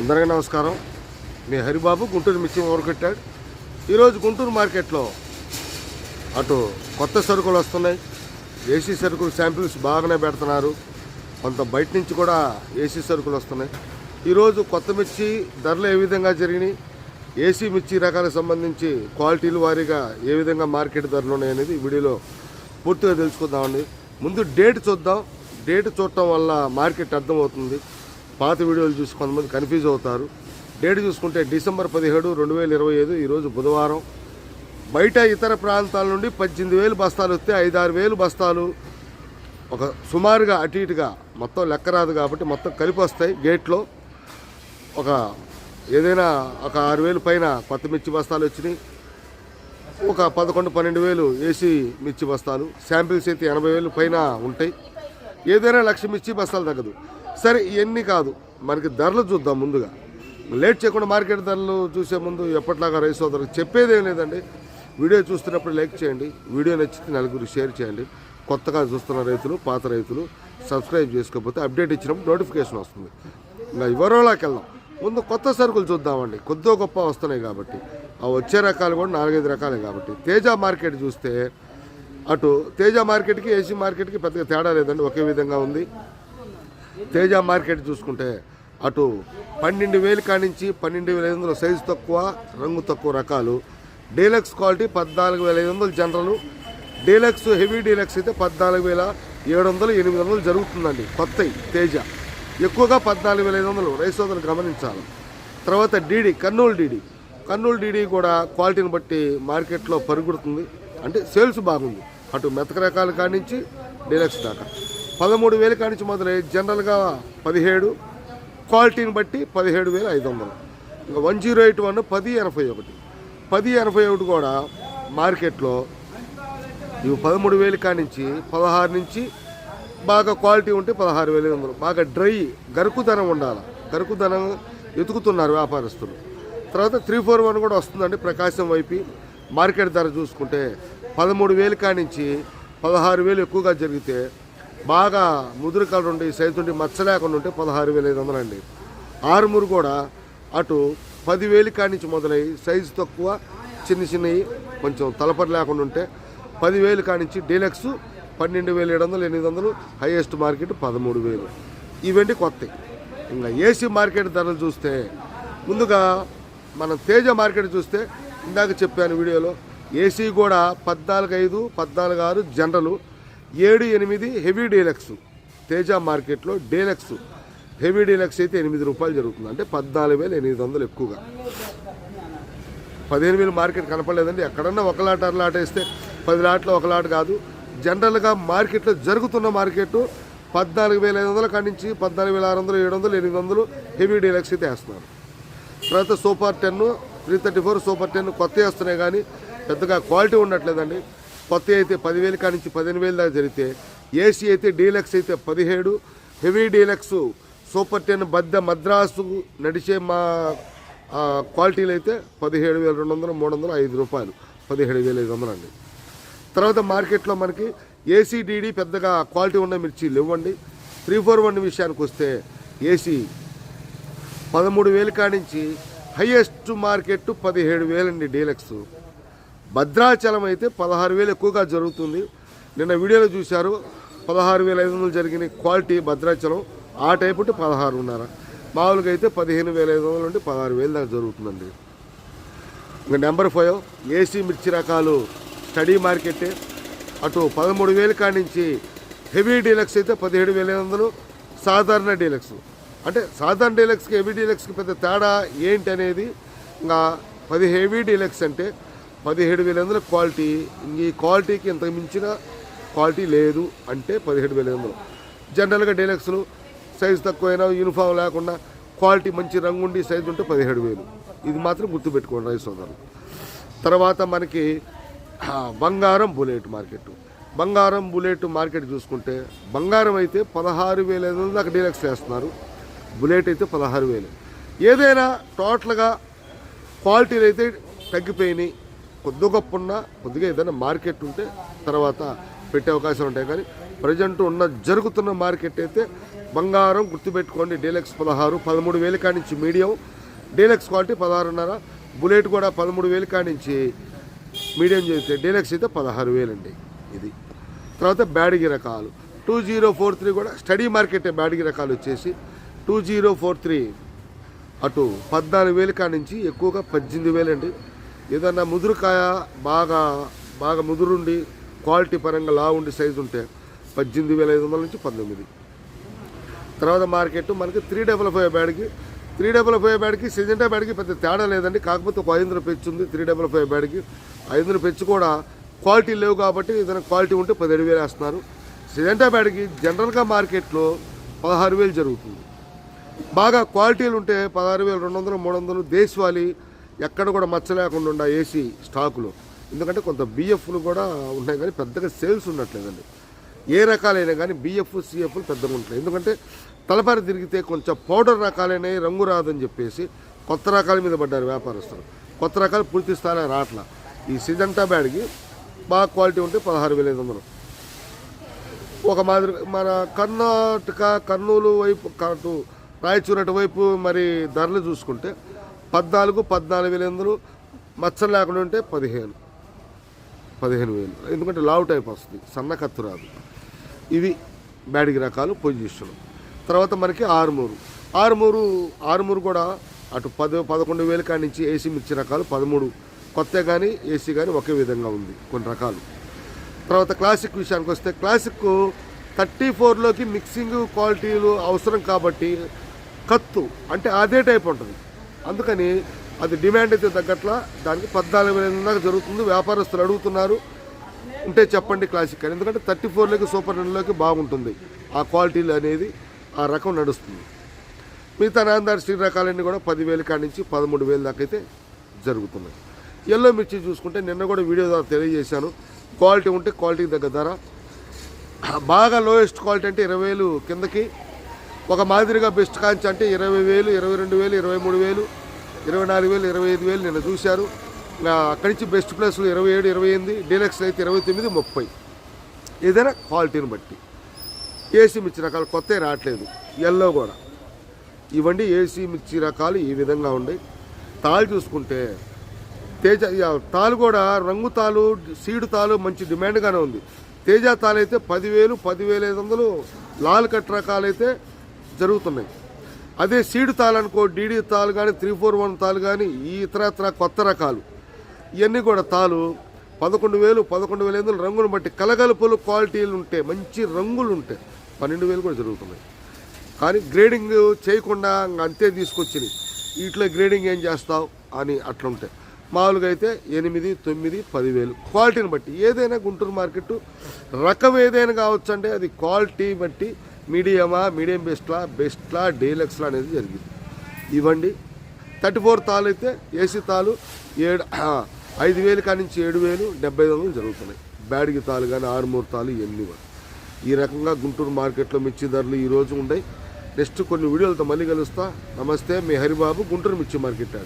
అందరికీ నమస్కారం. మీ హరిబాబు గుంటూరు మిర్చి ఓవర్కొట్టాడు ఈరోజు గుంటూరు మార్కెట్లో అటు కొత్త సరుకులు వస్తున్నాయి. ఏసీ సరుకులు శాంపిల్స్ బాగానే పెడుతున్నారు. కొంత బయట నుంచి కూడా ఏసీ సరుకులు వస్తున్నాయి. ఈరోజు కొత్త మిర్చి ధరలు ఏ విధంగా జరిగినాయి? ఏసీ మిర్చి రకాలకు సంబంధించి క్వాలిటీలు వారీగా ఏ విధంగా మార్కెట్ ధరలు ఉన్నాయనేది వీడియోలో పూర్తిగా తెలుసుకుందామండి. ముందు డేట్ చూద్దాం. డేట్ చూడటం వల్ల మార్కెట్ అర్థమవుతుంది. పాత వీడియోలు చూసి కొంతమంది కన్ఫ్యూజ్ అవుతారు. డేట్ చూసుకుంటే డిసెంబర్ పదిహేడు రెండు వేల ఇరవై ఐదు ఈరోజు బుధవారం. బయట ఇతర ప్రాంతాల నుండి పద్దెనిమిది వేలు బస్తాలు వస్తే ఐదారు వేలు బస్తాలు. ఒక సుమారుగా అటు ఇటుగా మొత్తం లెక్క రాదు కాబట్టి మొత్తం కలిపి వస్తాయి గేట్లో. ఒక ఏదైనా ఒక ఆరు వేలు పైన కొత్త మిర్చి బస్తాలు వచ్చినాయి. ఒక పదకొండు పన్నెండు వేలు ఏసీ మిర్చి బస్తాలు. శాంపిల్స్ అయితే ఎనభై వేలు పైన ఉంటాయి. ఏదైనా లక్ష మిర్చి బస్తాలు తగ్గదు. సరే ఇవన్నీ కాదు. మనకి ధరలు చూద్దాం ముందుగా. లేట్ చేయకుండా మార్కెట్ ధరలు చూసే ముందు ఎప్పటిలాగా రైస్ సోదరులకు చెప్పేదేం లేదండి. వీడియో చూస్తున్నప్పుడు లైక్ చేయండి. వీడియో నచ్చితే నలుగురు షేర్ చేయండి. కొత్తగా చూస్తున్న రైతులు పాత రైతులు సబ్స్క్రైబ్ చేసుకోకపోతే అప్డేట్ ఇచ్చినప్పుడు నోటిఫికేషన్ వస్తుంది. ఇంకా వివరంలోకి వెళ్దాం. ముందు కొత్త సరుకులు చూద్దామండి. కొద్దో గొప్ప వస్తున్నాయి కాబట్టి. ఆ వచ్చే రకాలు కూడా నాలుగైదు రకాలే కాబట్టి. తేజ మార్కెట్ చూస్తే అటు తేజ మార్కెట్కి ఏసీ మార్కెట్కి పెద్దగా తేడా లేదండి. ఒకే విధంగా ఉంది. తేజ మార్కెట్ చూసుకుంటే అటు పన్నెండు వేలు కానించి పన్నెండు వేల ఐదు వందలు సైజు తక్కువ రంగు తక్కువ రకాలు. డీలక్స్ క్వాలిటీ పద్నాలుగు వేల ఐదు వందలు జనరల్. డీలక్స్ హెవీ డీలక్స్ అయితే పద్నాలుగు వేల ఏడు వందలు ఎనిమిది వందలు జరుగుతుందండి. కొత్తవి తేజ. ఎక్కువగా పద్నాలుగు వేల ఐదు వందలు రైస్ గమనించాలి. తర్వాత DD Kurnool DD. Kurnool DD కూడా క్వాలిటీని బట్టి మార్కెట్లో పరుగుడుతుంది. అంటే సేల్స్ బాగుంది. అటు మెతక రకాలు కానించి డీలక్స్ దాకా. పదమూడు వేల కాడి నుంచి మొదలై జనరల్గా పదిహేడు క్వాలిటీని బట్టి పదిహేడు వేల ఐదు వందలు. ఇంకా వన్ జీరో ఎయిట్ వన్ పది ఎనభై ఒకటి. పది ఎనభై ఒకటి కూడా మార్కెట్లో ఇవి పదమూడు వేలు కానించి పదహారు నుంచి బాగా క్వాలిటీ ఉంటే పదహారు వేల ఐదు వందలు. బాగా డ్రై గరుకుదనం ఉండాలి. గరుకుదనం ఎతుకుతున్నారు వ్యాపారస్తులు. తర్వాత త్రీ ఫోర్ వన్ కూడా వస్తుందండి ప్రకాశం వైపు. మార్కెట్ ధర చూసుకుంటే పదమూడు వేలు కానించి పదహారు వేలు ఎక్కువగా జరిగితే బాగా ముదురు కలర్ ఉండి సైజు ఉండి మచ్చ లేకుండా ఉంటే పదహారు వేల ఐదు వందలు అండి. ఆరుమూరు కూడా అటు పదివేలు కానించి మొదలై సైజు తక్కువ చిన్న చిన్నవి కొంచెం తలపరి లేకుండా ఉంటే పదివేలు కానించి డీలక్స్ పన్నెండు వేల ఏడు వందలు ఎనిమిది వందలు హైయెస్ట్ మార్కెట్ పదమూడు వేలు. ఇవన్నీ కొత్తవి ఇంకా ఏసీ మార్కెట్ ధరలు చూస్తే ముందుగా మనం తేజ మార్కెట్ చూస్తే ఇందాక చెప్పాను వీడియోలో ఏసీ కూడా పద్నాలుగు ఐదు పద్నాలుగు ఆరు జనరల్ ఏడు ఎనిమిది హెవీ డీలక్స్. తేజ మార్కెట్లో డీలక్స్. హెవీ డీలక్స్ అయితే ఎనిమిది రూపాయలు జరుగుతుంది. అంటే పద్నాలుగు వేల ఎనిమిది వందలు ఎక్కువగా. పదిహేను వేలు మార్కెట్ కనపడలేదండి. ఎక్కడన్నా ఒక లాట అర లాట్ వేస్తే పది లాట్లు ఒక లాట కాదు. జనరల్గా మార్కెట్లో జరుగుతున్న మార్కెట్ పద్నాలుగు వేల ఐదు వందల నుంచి పద్నాలుగు వేల ఆరు వందలు ఏడు వందలు ఎనిమిది వందలు హెవీ డీలక్స్ అయితే వేస్తున్నారు. తర్వాత super ten three thirty four super ten కొత్త వస్తున్నాయి కానీ పెద్దగా క్వాలిటీ ఉండట్లేదండి. కొత్త అయితే పదివేలు కానించి పదిహేను వేలు దాకా జరిగితే ఏసీ అయితే డీలక్స్ అయితే పదిహేడు హెవీ డీలక్స్ సూపర్ టెన్ బద్ద మద్రాసు నడిచే మా క్వాలిటీలు అయితే పదిహేడు వేల రెండు వందలు మూడు వందలు ఐదు రూపాయలు. పదిహేడు వేల ఐదు వందలు అండి. తర్వాత మార్కెట్లో మనకి ఏసీడీడీ పెద్దగా క్వాలిటీ ఉన్న మిర్చీలు ఇవ్వండి త్రీ ఫోర్ వన్ విషయానికి వస్తే ఏసీ పదమూడు వేలు కాడించి హయ్యెస్ట్ మార్కెట్ పదిహేడు వేలండి డీలక్స్. భద్రాచలం అయితే పదహారు వేలు ఎక్కువగా జరుగుతుంది. నిన్న వీడియోలో చూశారు పదహారు వేల ఐదు వందలు జరిగిన క్వాలిటీ భద్రాచలం ఆ టైపు ఉంటే పదహారున్నర. మామూలుగా అయితే పదిహేను వేల ఐదు వందల నుండి పదహారు వేలు దాకా జరుగుతుందండి. ఇంకా నెంబర్ ఫైవ్ ఏసీ మిర్చి రకాలు స్టడీ మార్కెటే. అటు పదమూడు వేలు కానించి హెవీ డీలక్స్ అయితే పదిహేడు వేల ఐదు వందలు సాధారణ డీలక్స్. అంటే సాధారణ డీలక్స్కి హెవీ డీలక్స్కి పెద్ద తేడా ఏంటి అనేది ఇంకా పది హెవీ డీలక్స్ అంటే పదిహేడు వేల ఎనిమిది క్వాలిటీ ఇంక ఈ క్వాలిటీకి ఇంత మించిన క్వాలిటీ లేదు అంటే పదిహేడు వేల ఎనిమిది జనరల్గా డీలక్స్లు సైజు తక్కువైనా యూనిఫామ్ లేకుండా క్వాలిటీ మంచి రంగుండి సైజు ఉంటే పదిహేడు వేలు. ఇది మాత్రం గుర్తుపెట్టుకోండి రైస్ సోదరులు. తర్వాత మనకి బంగారం బుల్లెట్ మార్కెట్ బంగారం బుల్లెట్ మార్కెట్ చూసుకుంటే బంగారం అయితే పదహారు వేల ఐదు వందలు దాకా డీలక్స్ వేస్తున్నారు. బుల్లెట్ అయితే పదహారు వేలు. ఏదైనా టోటల్గా క్వాలిటీలు అయితే తగ్గిపోయినాయి. కొద్ది గొప్ప ఉన్నా కొద్దిగా ఏదైనా మార్కెట్ ఉంటే తర్వాత పెట్టే అవకాశాలు ఉంటాయి. కానీ ప్రజెంట్ ఉన్న జరుగుతున్న మార్కెట్ అయితే బంగారం గుర్తుపెట్టుకోండి. డీలక్స్ పదహారు పదమూడు వేలు కానించి మీడియం. డీలక్స్ క్వాలిటీ పదహారున్నర బుల్లెట్ కూడా పదమూడు వేలు కానించి మీడియం చేస్తే డీలక్స్ అయితే పదహారు వేలండి ఇది. తర్వాత బ్యాడిగి రకాలు. టూ జీరో ఫోర్ త్రీ కూడా స్టడీ మార్కెట్ బ్యాడిగి రకాలు వచ్చేసి టూ జీరో ఫోర్ త్రీ అటు పద్నాలుగు వేలు కానించి నుంచి ఎక్కువగా పద్దెనిమిది వేలండి. ఏదన్నా ముదురుకాయ బాగా బాగా ముదురుండి క్వాలిటీ పరంగా లా ఉండి సైజు ఉంటే పద్దెనిమిది వేల ఐదు వందల నుంచి పంతొమ్మిది. తర్వాత మార్కెట్ మనకి three double five బ్యాడ్కి three double five బ్యాడ్కి Syngenta బ్యాడ్కి పెద్ద తేడా లేదండి. కాకపోతే ఒక ఐదు వందల పెచ్చు ఉంది త్రీ డబల్ ఫైవ్ బ్యాడ్కి. ఐదు వందల పెచ్చు కూడా క్వాలిటీ లేవు కాబట్టి ఏదైనా క్వాలిటీ ఉంటే పదిహేడు వేలు వేస్తున్నారు. సిజెంటా బ్యాడ్కి జనరల్గా మార్కెట్లో పదహారు వేలు జరుగుతుంది. బాగా క్వాలిటీలు ఉంటే పదహారు వేలు రెండు వందలు మూడు వందలు దేశవాళీ ఎక్కడ కూడా మచ్చ లేకుండా ఉండే ఏసీ స్టాకులు. ఎందుకంటే కొంత బిఎఫ్లు కూడా ఉన్నాయి కానీ పెద్దగా సేల్స్ ఉండట్లేదండి. ఏ రకాలైనా కానీ బిఎఫ్ సిఎఫ్లు పెద్దగా ఉంటాయి ఎందుకంటే తలపారి తిరిగితే కొంచెం పౌడర్ రకాలైనవి రంగు రాదని చెప్పేసి కొత్త రకాల మీద పడ్డారు వ్యాపారస్తులు. కొత్త రకాలు పూర్తి స్థాయిలో రావట్ల ఈ సిజంటా బ్యాడ్కి బాగా క్వాలిటీ ఉంటే పదహారు వేల ఐదు వందలు. ఒక మాదిరి మన కర్ణాటక కర్నూలు వైపు కాటు రాయచూరు అటువైపు మరి ధరలు చూసుకుంటే పద్నాలుగు పద్నాలుగు వేల ఎనిమిదిలు మచ్చలు లేకుండా ఉంటే పదిహేను. పదిహేను వేలు. ఎందుకంటే లావు టైప్ వస్తుంది సన్న కత్తు రాదు. ఇవి బ్యాడిగి రకాలు పొజిషన్ తర్వాత మనకి ఆరుమూరు. ఆరుమూరు ఆరుమూరు కూడా అటు పది పదకొండు వేల కాడి నుంచి ఏసీ మిర్చి రకాలు పదమూడు. కొత్త కానీ ఏసీ కానీ ఒకే విధంగా ఉంది కొన్ని రకాలు. తర్వాత క్లాసిక్ విషయానికి వస్తే క్లాసిక్ థర్టీ ఫోర్లోకి మిక్సింగ్ క్వాలిటీలు అవసరం కాబట్టి కత్తు అంటే అదే టైప్ ఉంటుంది. అందుకని అది డిమాండ్ అయితే తగ్గట్ల దానికి పద్నాలుగు వేల దాకా జరుగుతుంది. వ్యాపారస్తులు అడుగుతున్నారు. ఉంటే చెప్పండి క్లాసిక్ అని. ఎందుకంటే థర్టీ ఫోర్లోకి సూపర్ టెన్లోకి బాగుంటుంది. ఆ క్వాలిటీలు అనేది ఆ రకం నడుస్తుంది. మిగతా నాందారి స్టీల్ రకాలన్నీ కూడా పదివేల కాడి నుంచి పదమూడు వేల దాకా అయితే జరుగుతున్నాయి. ఎల్లో మిర్చి చూసుకుంటే నిన్న కూడా వీడియో ద్వారా తెలియజేశాను. క్వాలిటీ ఉంటే క్వాలిటీకి తగ్గ ధర. బాగా లోయెస్ట్ క్వాలిటీ అంటే ఇరవై వేలు కిందకి ఒక మాదిరిగా బెస్ట్ కాంచి అంటే ఇరవై వేలు ఇరవై రెండు వేలు ఇరవై మూడు వేలు ఇరవై నాలుగు వేలు ఇరవై ఐదు వేలు నిన్న చూశారు. అక్కడి నుంచి బెస్ట్ ప్లేస్లు ఇరవై ఏడు ఇరవై ఎనిమిది డీలక్స్ అయితే ఇరవై తొమ్మిది ముప్పై. ఏదైనా క్వాలిటీని బట్టి. ఏసీ మిర్చి రకాలు కొత్త రావట్లేదు ఎల్లో కూడా. ఇవ్వండి ఏసీ మిర్చి రకాలు ఈ విధంగా ఉన్నాయి. తాళ్ళు చూసుకుంటే తేజ తాలు కూడా రంగు తాలు సీడు తాలు మంచి డిమాండ్గానే ఉంది. తేజ తాలు అయితే పదివేలు పదివేల ఐదు వందలు లాల్ కట్ రకాలు అయితే జరుగుతున్నాయి. అదే సీడు తాలు అనుకో డీడీ తాలు కానీ త్రీ ఫోర్ వన్ తాలు కానీ ఈ ఇతరత్ర కొత్త రకాలు. ఇవన్నీ కూడా తాలు పదకొండు వేలు పదకొండు వేల ఐదు రంగును బట్టి కలగలుపులు క్వాలిటీలు ఉంటే మంచి రంగులు ఉంటాయి పన్నెండు వేలు కూడా జరుగుతున్నాయి. కానీ గ్రేడింగ్ చేయకుండా అంతే తీసుకొచ్చినాయి. వీటిలో గ్రేడింగ్ ఏం చేస్తావు అని అట్లుంటాయి. మామూలుగా అయితే ఎనిమిది తొమ్మిది పదివేలు క్వాలిటీని బట్టి ఏదైనా గుంటూరు మార్కెట్ రకం ఏదైనా కావచ్చు అంటే అది క్వాలిటీ బట్టి మీడియమా మీడియం బెస్ట్లా బెస్ట్లా డీలక్స్లా అనేది జరిగింది. ఇవ్వండి. థర్టీ ఫోర్ తాలు అయితే ఏసీ తాలు ఏడు ఐదు వేలు కాడి నుంచి ఏడు వేలు డెబ్బై ఐదు వందలు జరుగుతున్నాయి. బ్యాడిగి తాలు కానీ ఆరుమూరు తాలు ఇవన్నీ ఈ రకంగా గుంటూరు మార్కెట్లో మిర్చి ధరలు ఈరోజు రోజు ఉన్నాయి. నెక్స్ట్ కొన్ని వీడియోలతో మళ్ళీ కలుస్తా. నమస్తే మీ హరిబాబు గుంటూరు మిర్చి మార్కెట్